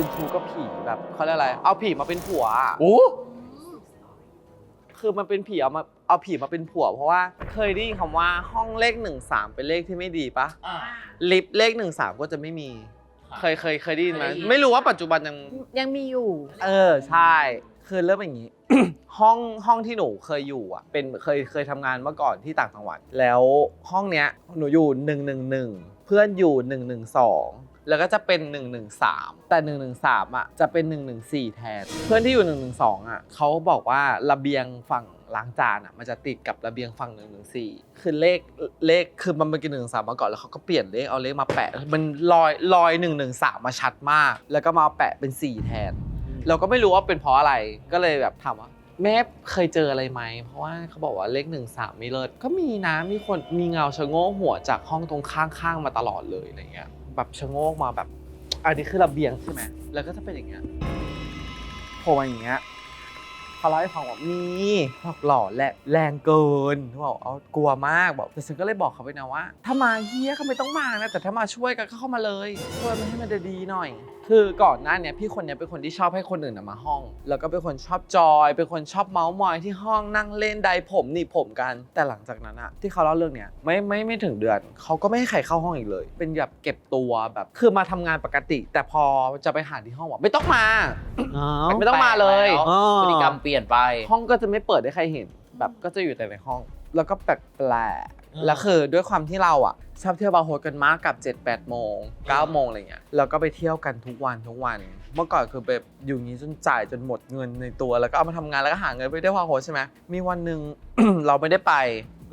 คืนชูกับผีแบบเขาเรียกอะไร เอาผีมาเป็นผัวอะโอ้คือมันเป็นผีเอามาเอาผีมาเป็นผัว เพราะว่าเคยได้ยินคำว่าห้องเลขหนึ่งสามเป็นเลขที่ไม่ดีปะอ่า ลิฟต์เลขหนึ่งสามก็จะไม่มีค่ะเคยเคยเคยได้ยินไหมเคยได้ยิน ไม่รู้ว่าปัจจุบันยัง ยังมีอยู่ เออใช่คือเริ่มอย่างนี้ ห้องห้องที่หนูเคยอยู่อะเป็นเคยเคยทำงานเมื่อก่อนที่ต่างจังหวัด แล้วห้องเนี้ยหนูอยู่หนึ่งหนึ่งหนึ่งเพื่อนอยู่หนึ่งหนึ่งสอง แล้วก็จะเป็น1นึแต่1นึอะจะเป็น1นึแทน เพื่อนที่อยู่1นึอะเขาบอกว่าระเบียงฝั่งล้างจานอะมันจะติดกับระเบียงฝั่ง1นึคือเลขเลขคือมันเป็นกี่1นึมาก่อนแล้วเขาก็เปลี่ยนเลขเอาเลขมาแปะ มันลอยลอย1นึมาชัดมาก แล้วก็มาแปะเป็น 4 แทน เราก็ไม่รู้ว่าเป็นเพราะอะไรก็เลยแบบถามว่าแม่เคยเจออะไรไหม เพราะว่าเขาบอกว่าเลขหนึ่งสามไม่เลิศก็มีนะมีคนมีเงาชะโงกหัวจากห้องตรงข้างๆมาตลอดเลยอะไรเงี้ย แบบชะโงกมาแบบ อันนี้คือระเบียงใช่ไหมแล้วก็จะเป็นอย่างเงี้ยโผล่มาอย่างเงี้ยเขาเล่าให้ฟังว่ามีบอกหล่อและแรงเกินเขาบอกเอากลัวมากบอกแต่ฉันก็เลยบอกเขาไปนะว่า ถ้ามาเฮียก็ไม่ต้องมานะแต่ถ้ามาช่วยกันก็เข้ามาเลยช่วยมันให้มันดีๆหน่อย คือก่อนหน้าเนี้ยพี่คนเนี้ยเป็นคนที่ชอบให้คนอื่นน่ะมาห้อง แล้วก็เป็นคนชอบจอย เป็นคนชอบเมาส์มอยที่ห้องนั่งเล่นไดผมหนีบผมกัน แต่หลังจากนั้นอะที่เขาเล่าเรื่องเนี้ยไม่ไม่ไม่ถึงเดือนเขาก็ไม่ให้ใครเข้าห้องอีกเลย เป็นแบบเก็บตัวแบบคือมาทำงานปกติ แต่พอจะไปหาที่ห้องบอกไม่ต้องมาไม่ต้องมาเลย แปลกแล้วพฤติกรรมเปลี่ยนไป ห้องก็จะไม่เปิดให้ใครเห็น แบบก็จะอยู่แต่ในห้อง แล้วก็แปลก แปลกๆอ่าแล้วคือด้วยความที่เราอะชอบเที่ยวบาร์โฮสกันมากกับ 7 8โมง9โมงอะไรเงี้ยแล้วก็ไปเที่ยวกันทุกวันทุกวัน เมื่อก่อนคือแบบอยู่อย่างนี้จนจ่ายจนหมดเงินในตัว แล้วก็เอามาทำงานแล้วก็หาเงินไปเที่ยวบาร์โฮสใช่ไหมมีวันหนึ่งเราไม่ได้ไป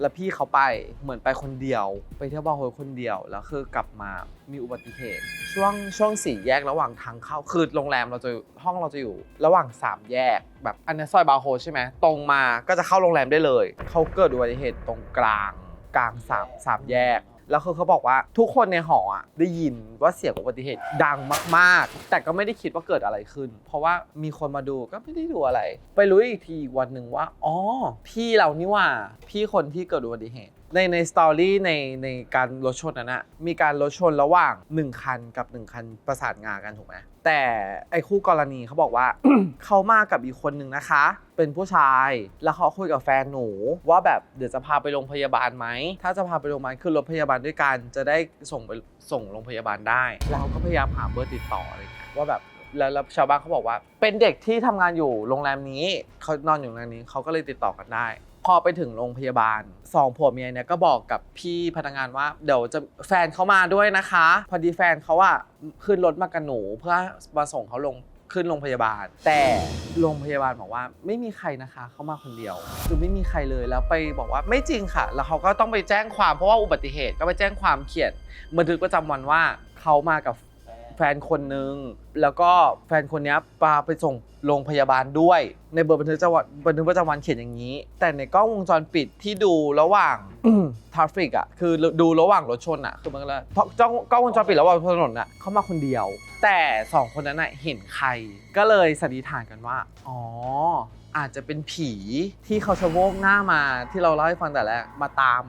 แล้วพี่เขาไปเหมือนไปคนเดียว ไปเที่ยวบาร์โฮสคนเดียวแล้วคือกลับมามีอุบัติเหตุช่วงช่วงสี่แยกระหว่างทางเข้าคือโรงแรมเราจะห้องเราจะอยู่ ระหว่างสามแยก แบบอันนี้ซอยบาร์โฮสใช่ไหมตรงมาก็จะเข้าโรงแรมได้เลยเขาเกิดอุบัติเหตุตรงกลาง กลางสามสามแยก แล้วคือเขาบอกว่าทุกคนในหออะได้ยินว่าเสียงอุบัติเหตุดังมาก ๆ แต่ก็ไม่ได้คิดว่าเกิดอะไรขึ้น เพราะว่ามีคนมาดูก็ไม่ได้ดูอะไร ไปรู้อีกทีอีกวันหนึ่งว่าอ๋อพี่เรานี่หว่าพี่คนที่เกิดอุบัติเหตุ ในในสตอรี่ในในการรถชนนั้นอะมีการรถชนระหว่าง 1 คันกับ 1 คันประสานงากันถูกไหมแต่ไอ้คู่กรณีเขาบอกว่า เขามากับอีกคนหนึ่งนะคะ เป็นผู้ชายแล้วเขาคุยกับแฟนหนู ว่าแบบเดี๋ยวจะพาไปโรงพยาบาลไหมถ้าจะพาไปโรงพยาบาลขึ้นรถพยาบาลด้วยกัน จะได้ส่งไปส่งโรงพยาบาลได้ เราก็พยายามหาเบอร์ติดต่ออะไรเงี้ยว่าแบบแล้วแล้วชาวบ้านเขาบอกว่า เป็นเด็กที่ทำงานอยู่โรงแรมนี้เขานอนอยู่โรงแรมนี้เขาก็เลยติดต่อกันได้ พอไปถึงโรงพยาบาลสองผัวเมียเนี่ยก็บอกกับพี่พนักงานว่า เดี๋ยวจะแฟนเขามาด้วยนะคะ พอดีแฟนเขาอะขึ้นรถมากับหนูเพื่อมาส่งเขาลงขึ้นโรงพยาบาล แต่โรงพยาบาลบอกว่าไม่มีใครนะคะเขามาคนเดียว คือไม่มีใครเลยแล้วไปบอกว่าไม่จริงค่ะ แล้วเขาก็ต้องไปแจ้งความเพราะว่าอุบัติเหตุก็ไปแจ้งความเขียนบันทึกประจำวันว่าเขามากับ แฟนคนนึง แล้วก็แฟนคนเนี้ยพาไปส่งโรงพยาบาลด้วย ในเบอร์บันทึกจังหวัดบันทึกประจำวันเขียนอย่างนี้ แต่ในกล้องวงจรปิดที่ดูระหว่าง ทราฟิกอะคือดูระหว่างรถชนอะคือมันก็เลยเพราะกล้องกล้องวงจรปิดระหว่างถนนอะเขามาคนเดียว แต่สองคนนั้นอะเห็นใคร ก็เลยสันนิษฐานกันว่า อ๋ออาจจะเป็นผีที่เขาชะโงกหน้ามาที่เราเล่าให้ฟังแต่แรกมาตาม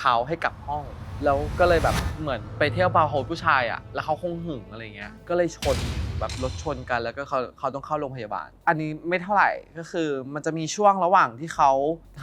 เขาให้กลับห้อง แล้วก็เลยแบบเหมือนไปเที่ยวบาร์โฮสผู้ชายอะ แล้วเขาคงหึงอะไรเงี้ย ก็เลยชน แบบรถชนกันแล้วก็เขาเขาต้องเข้าโรงพยาบาล อันนี้ไม่เท่าไหร่ก็คือมันจะมีช่วงระหว่างที่เขา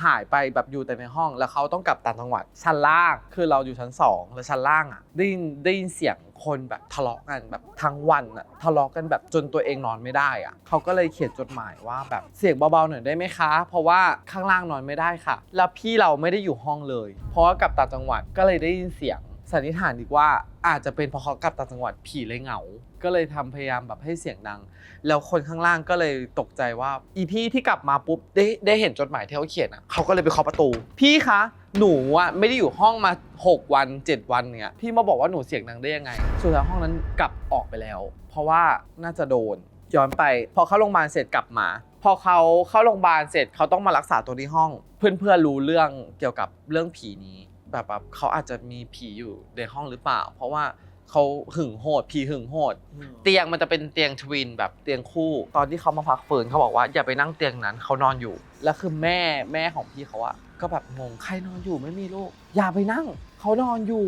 หายไปแบบอยู่แต่ในห้อง แล้วเขาต้องกลับต่างจังหวัด ชั้นล่างคือเราอยู่ชั้นสองแล้วชั้นล่างอะได้ยินได้ยินเสียงคนแบบทะเลาะกันแบบทั้งวันอะทะเลาะกันแบบจนตัวเองนอนไม่ได้อะเขาก็เลยเขียนจดหมายว่าแบบเสียงเบาๆหน่อยได้ไหมคะ เพราะว่าข้างล่างนอนไม่ได้ค่ะ แล้วพี่เราไม่ได้อยู่ห้องเลย เพราะว่ากลับต่างจังหวัดก็เลยได้ยินเสียง สันนิษฐานดีกว่าอาจจะเป็นเพราะเขากลับต่างจังหวัดผีเลยเหงา ก็เลยทำพยายามแบบให้เสียงดัง แล้วคนข้างล่างก็เลยตกใจว่าอีพี่ที่กลับมาปุ๊บได้ได้เห็นจดหมายที่เขาเขียนอะเขาก็เลยไปเคาะประตู พี่คะ หนูอะไม่ได้อยู่ห้องมา6วัน7วันเนี่ยพี่มาบอกว่าหนูเสียงดังได้ยังไงสุดท้ายห้องนั้นกลับออกไปแล้ว เพราะว่าน่าจะโดนย้อนไป พอเข้าโรงพยาบาลเสร็จกลับมา พอเขาเข้าโรงพยาบาลเสร็จเขาต้องมารักษาตัวที่ห้อง เพื่อนๆรู้เรื่องเกี่ยวกับเรื่องผีนี้ แบบแบบเขาอาจจะมีผีอยู่ในห้องหรือเปล่า เพราะว่าเขาหึงโหดผีหึงโหด เตียงมันจะเป็นเตียงทวินแบบเตียงคู่ ตอนที่เขามาพักฟื้นเขาบอกว่าอย่าไปนั่งเตียงนั้นเขานอนอยู่ แล้วคือแม่แม่ของพี่เขาอะก็แบบงงใครนอนอยู่ไม่มีลูกอย่าไปนั่งเขานอนอยู่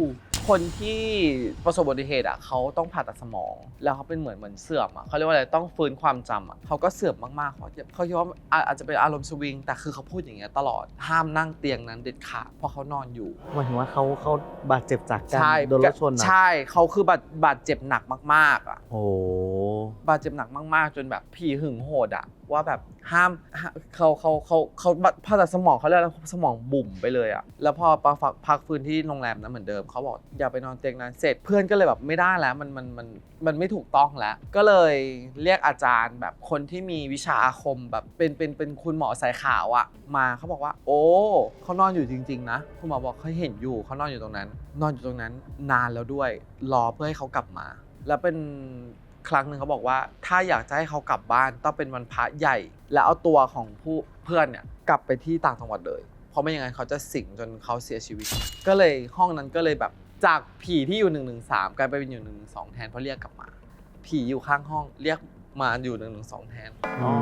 คนที่ประสบอุบัติเหตุอะเขาต้องผ่าตัดสมอง แล้วเขาเป็นเหมือนเหมือนเสื่อมอะเขาเรียกว่าอะไรต้องฟื้นความจำอะเขาก็เสื่อมมากๆเขาเขาคิดว่าอาอาจจะเป็นอารมณ์สวิง แต่คือเขาพูดอย่างเงี้ยตลอดห้ามนั่งเตียงนั้นเด็ดขาดเพราะเขานอนอยู่ หมายถึงว่าเขาเขาบาดเจ็บจากการใช่โดนรถชนอะใช่เขาคือบาดบาดเจ็บหนักมากๆอะ โอ้ บาดเจ็บหนักมาก ๆ จนแบบผีหึงโหดอะว่าแบบห้ามห้าเขาเขาเขาเขาผ่าตัดสมองเขาเรียกอะไรสมองบุ่มไปเลยอะแล้วพอปพักพักฟื้นที่โรงแรมนั้นเหมือนเดิมเขาบอกอย่าไปนอนเตียงนั้นเสร็จเพื่อนก็เลยแบบไม่ได้แล้วมันมันมันมันไม่ถูกต้องแล้ว ก็เลยเรียกอาจารย์แบบคนที่มีวิชาอาคมแบบเป็นเป็นเป็นคุณหมอสายขาวอะมาเขาบอกว่า โอ้เขานอนอยู่จริง ๆ นะ คุณหมอบอกเขาเห็นอยู่เขานอนอยู่ตรงนั้น นอนอยู่ตรงนั้นนานแล้วด้วยรอเพื่อให้เขากลับมา แล้วเป็น ครั้งหนึ่งเขาบอกว่า ถ้าอยากจะให้เขากลับบ้านต้องเป็นวันพระใหญ่ แล้วเอาตัวของผู้เพื่อนเนี่ยกลับไปที่ต่างจังหวัดเลย เพราะไม่อย่างนั้นเขาจะสิงจนเขาเสียชีวิต ก็เลยห้องนั้นก็เลยแบบจากผีที่อยู่1นึกลายไปเป็นอยู่1นึแทนเพราะเรียกกลับมา ผีอยู่ข้างห้องเรียกมาอยู่1นึแทนอ๋อ